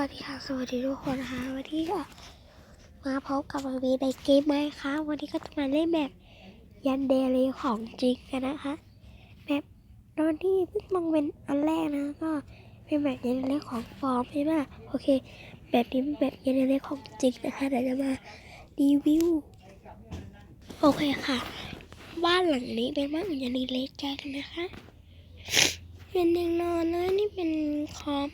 วัสดีค่ะ สวัสดีทุกคนนะคะวันนี้ก็มาพบกับวีในเกมไหมคะวันนี้ก็จะมาเล่นแบบยันเดลีของจริงกันนะคะแบบตอนที่เพิ่งมองเป็นอันแรกนะก็เป็นแบบยันเดลีของปลอมใช่ไหมโอเค แบบนี้เป็นแบบยันเดลีของจริงนะคะเดี๋ยวจะมารีวิวโอเคค่ะ บ้านหลังนี้เป็นบ้านยันเดลีแกนนะคะเป็นเตียงนอนนะนี่เป็นคอม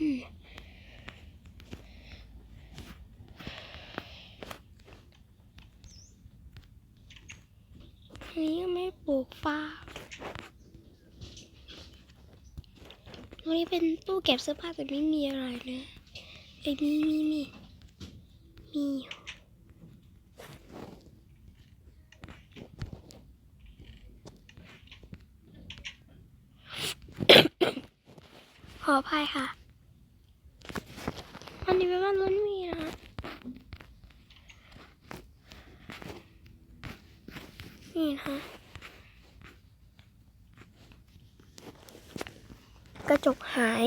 อันนี้ยังไม่ปลูกฟ้าวันนี้เป็นตู้เก็บเสื้อผ้าแต่ไม่มีอะไรนะไอ้มีมีมีมีขออภัยค่ะ อันนี้เป็นบ้านล้นมีนะ นี่นะคะ กระจกหาย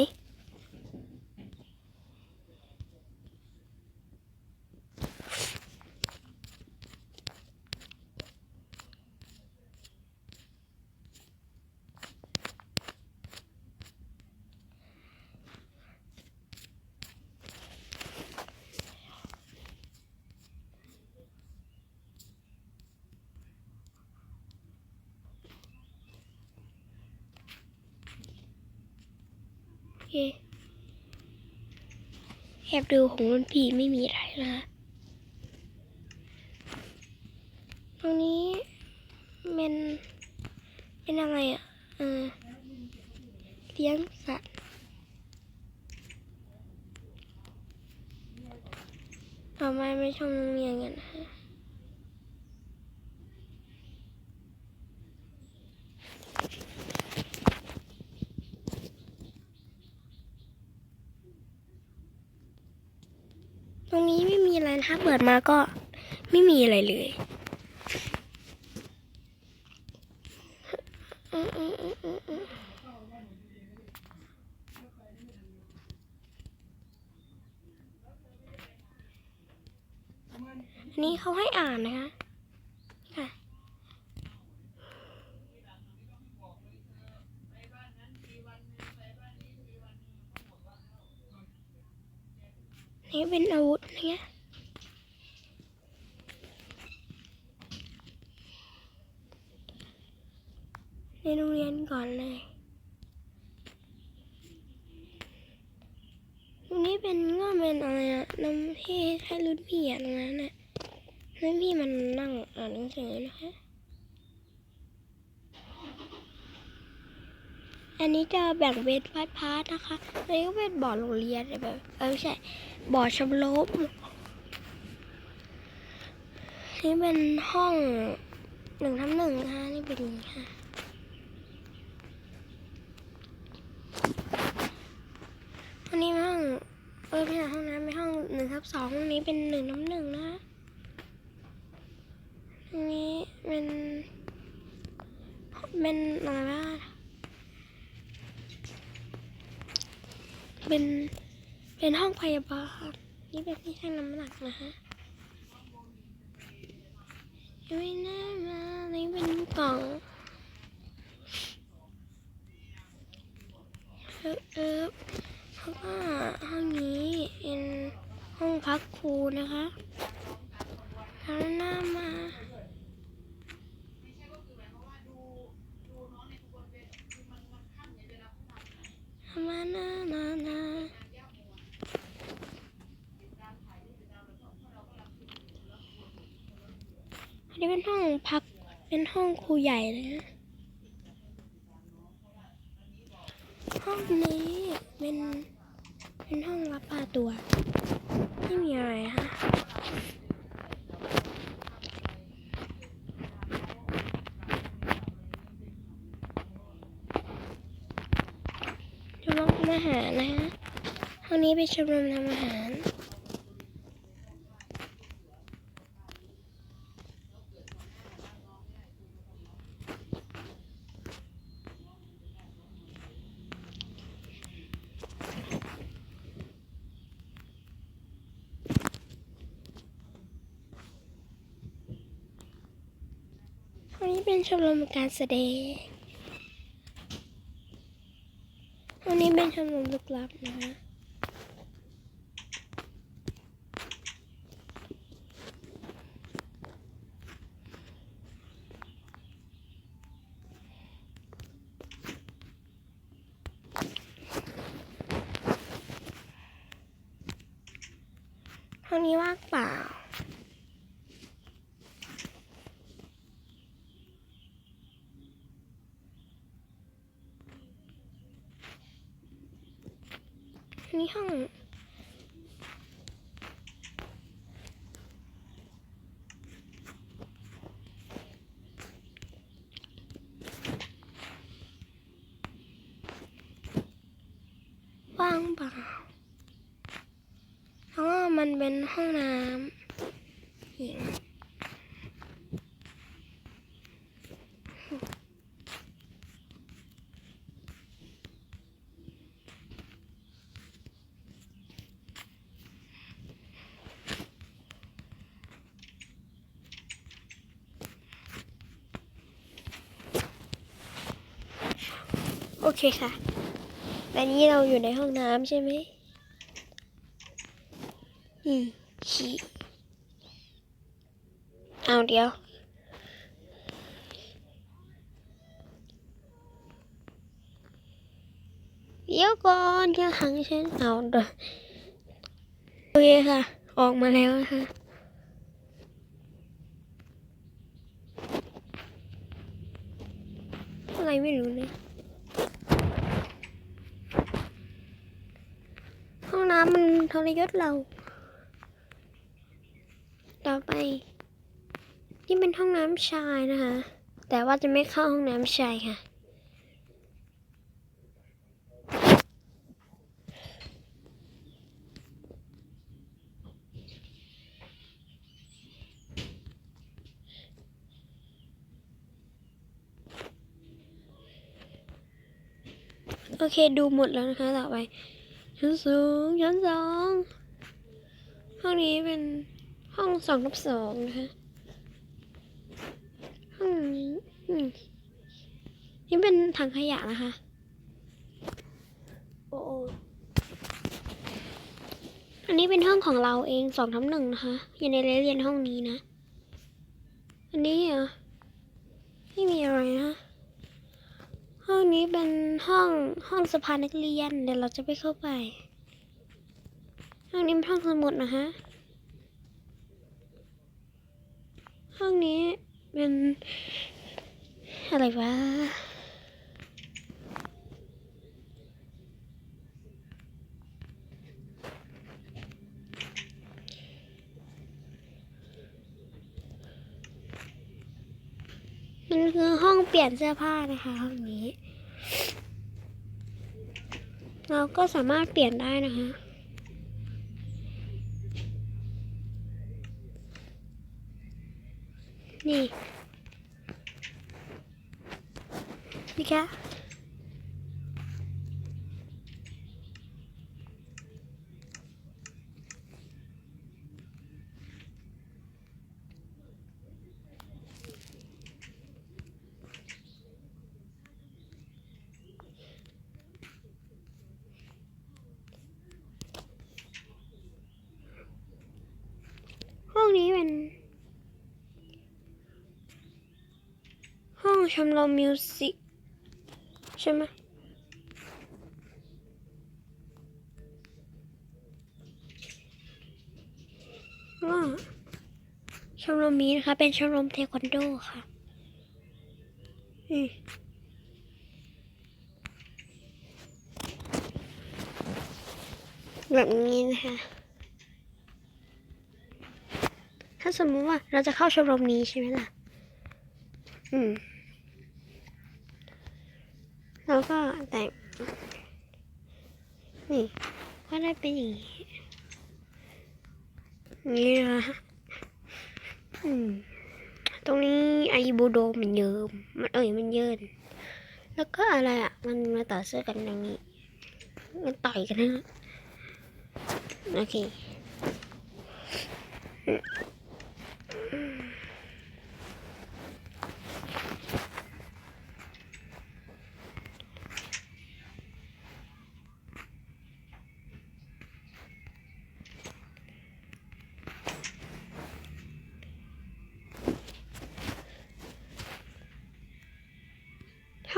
แอบดูของรุ่นพี่ไม่มีอะไรนะตรงนี้เป็นเป็นอะไรอะเออเลี้ยงสัตว์ทำไมไม่ชมโรงเรียนกันนะ ตรงนี้ไม่มีอะไรนะคะเปิดมาก็ไม่มีอะไรเลยอันนี้เขาให้อ่านนะคะ นี่เป็นอาวุธเงี้ยในโรงเรียนก่อนเลยตรงนี้เป็นก็เป็นอะไรอะน้ำที่ให้รุ่นพี่อะตรงนั้นน่ะรุ่นพี่มันนั่งอ่านหนังสือนะคะ อันนี้จะแบ่งเป็นพาร์ทพาร์ทนะคะอันนี้ก็เป็นบ่อโรงเรียนแบบเออไม่ใช่บ่อชมรมนี่เป็นห้องหนึ่งทับหนึ่งนะคะนี่เป็นอย่างนี้ค่ะอันนี้ห้องเออไม่ใช่ห้องน้ำเป็นห้องหนึ่งทับสองห้องนี้เป็นหนึ่งทับหนึ่งนะคะอันนี้เป็นเป็นอะไรบ้าง เป็นเป็นห้องพยาบาลนี่เป็นที่ชั่งน้ำหนักนะฮะไม่น่ามานี่เป็นกล่องเออเออเพราะว่าห้องนี้เป็นห้องพักครูนะคะแล้วหน้ามาหน้าหน้าหน้า อั นนี้เป็นห้องพัก เป็นห้องครูใหญ่เลยนะ ห้องนี้เป็น เป็นห้องรับพาตัว ไม่มีอะไรค่ะชมรมทำอาหารนะฮะห้องนี้เป็นชมรมทำอาหาร เป็นชมรมการแสดงห้องนี้เป็นชมรมลึกลับนะคะห้องนี้ว่างเปล่า ว่างเปล่าเพราะว่ามันเป็นห้องน้ำหญิงโอเคค่ะ ตอนนี้เราอยู่ในห้องน้ำใช่ไหมอืมฉี่เอาเดี๋ยว เดี๋ยวก่อนเดี๋ยวขังฉันเอาเด้อโอเคค่ะ ออกมาแล้วนะคะอะไรไม่รู้เลยห้องน้ำมัน ทรยศเรา ต่อไปนี่เป็นห้องน้ำชายนะคะ แต่ว่าจะไม่เข้าห้องน้ำชายค่ะ โอเคดูหมดแล้วนะคะ ต่อไป ชั้นสูงชั้นสองห้องนี้เป็นห้องสองทับสองนะคะห้องนี้อืมนี่เป็นถังขยะนะคะโอ้โอ้อันนี้เป็นห้องของเราเองสองทับหนึ่งนะคะอยู่ในเรียนห้องนี้นะ อันนี้เหรอไม่มีอะไรนะ ห้องนี้เป็นห้องห้องสภานักเรียน เดี๋ยวเราจะไปเข้าไป ห้องนี้เป็นห้องสมุดนะฮะ ห้องนี้เป็นอะไรวะ มันคือห้องเปลี่ยนเสื้อผ้านะคะห้องนี้ เราก็สามารถเปลี่ยนได้นะคะนี่นี่ค่ะ นี้เป็น ห้องชมรมมิวสิกใช่ไหมว่าชมรมนี้นะคะ เป็นชมรมเทควันโดค่ะอืมแบบนี้นะคะ ถ้าสมมติว่าเราจะเข้าชมรมนี้ใช่ไหมล่ะ อืมแล้วก็แต่ง นี่ ก็ได้เป็นอย่างนี้นี่นะอืม ตรงนี้ไอบูโดมันเยิมมันเอ่ยมันเยิน แล้วก็อะไรอะ มันมาต่อเสื้อกันอย่างนี้ มันต่อยกันนะ โอเค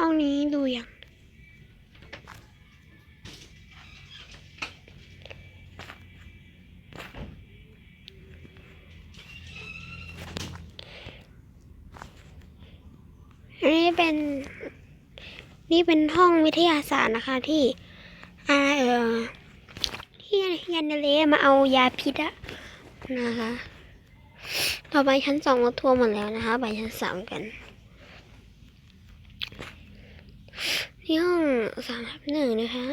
ห้องนี้ดูอย่างอันนี้เป็นนี่เป็นห้องวิทยาศาสตร์นะคะที่อาเออที่ยันเดเลมาเอายาพิษอะนะคะ ต่อไปชั้นสองเราทัวร์หมดแล้วนะคะ ไปชั้นสามกัน ที่ห้อง สามทับหนึ่งนะคะ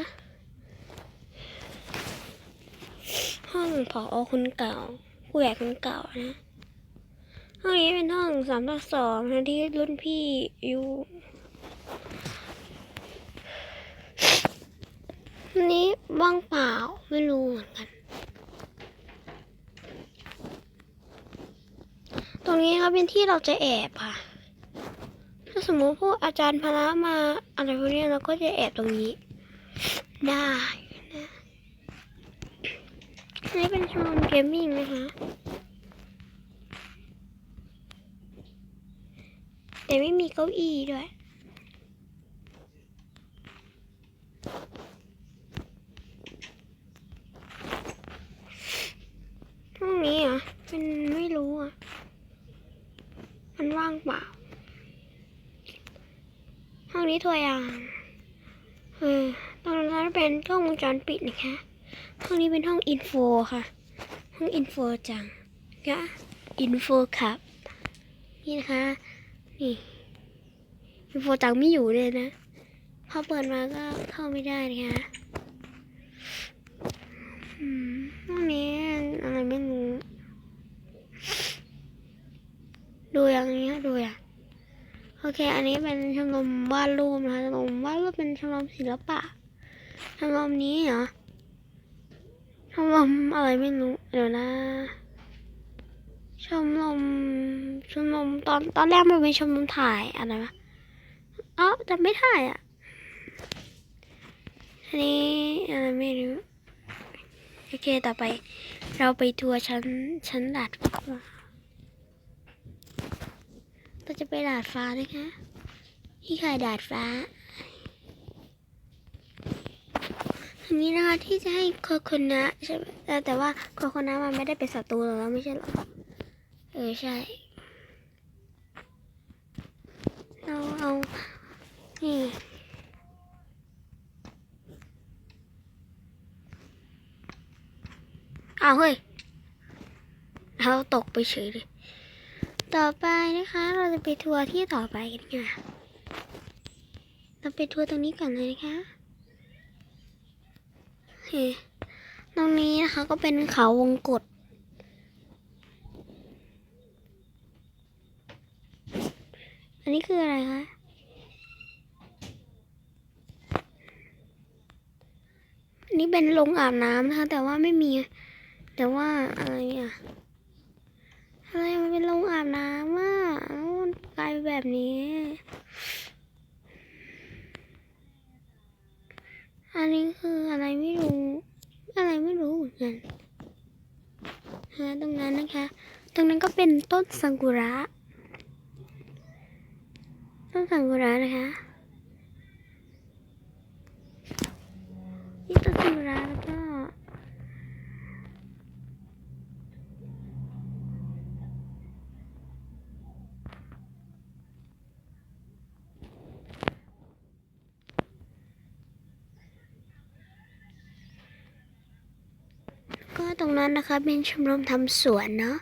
ห้องผอคนเก่า ผู้ใหญ่คนเก่านะ ห้องนี้เป็นห้องสามทับสองนะที่รุ่นพี่อยู่นนี้ว่างเปล่าไม่รู้เหมือนกัน ตรงนี้ครับเป็นที่เราจะแอบค่ะ ถ้าสมมติพวกอาจารย์พละมาอะไรพวกนี้เราก็จะแอบตรงนี้ ได้นะนี่เป็นชมรมเกมมิ่งนะคะแต่ไม่มีเก้าอี้ด้วย ห้องนี้อะเป็นไม่รู้อะ มันว่างเปล่า ห้องนี้ ตัวอย่างเออตรงนั้นเป็นกล้องวงจรปิดนะคะ ห้องนี้เป็นห้องอินโฟค่ะ ห้องอินโฟจังกะอินโฟครับ นี่นะคะ นี่อินโฟจังไม่อยู่เลยนะ พอเปิดมาก็เข้าไม่ได้นะคะห้องนี้อะไรไม่รู้ ดูอย่างนี้ดูอย่าง โอเค อันนี้เป็นชมรมวาดรูปนะคะชมรมวาดรูปเป็นชมรมศิลปะชมรมนี้เหรอชมรมอะไรไม่รู้เดี๋ยวนะชมรมชมรมตอนตอนแรกมันเป็นชมรมถ่ายอะไรวะอ๋อจำไม่ได้อะอันนี้อะไรไม่รู้โอเค ต่อไปเราไปทัวร์ชั้นชั้นดาดฟ้า เราจะไปดาดฟ้านะคะที่ขายดาดฟ้าอันนี้นะคะที่จะให้โคโคนะใช่ไหมแต่ว่าโคโคนะมันไม่ได้เป็นศัตรูเราแล้วไม่ใช่เหรอเออใช่ เราเอานี่อ้าวเฮ้ยเราตกไปเฉยเลย ต่อไปนะคะ เราจะไปทัวร์ที่ต่อไปกันค่ะ เราไปทัวร์ตรงนี้ก่อนเลยนะคะโอเคตรงนี้นะคะก็เป็นเขาวงกตอันนี้คืออะไรคะอันนี้เป็นโรงอาบน้ำนะคะ แต่ว่าไม่มี แต่ว่าอะไรอะ อะไรมันเป็นโรงอาบน้ำอะมันกลายเป็นแบบนี้ อันนี้คืออะไรไม่รู้ อะไรไม่รู้เหมือนกันฮะตรงนั้นนะคะ ตรงนั้นก็เป็นต้นสังกุระ ต้นสังกุระนะคะนี่ต้นสังกุระแล้วก็ ก็ ตรงนั้นนะคะเป็นชมรมทำสวนเนาะ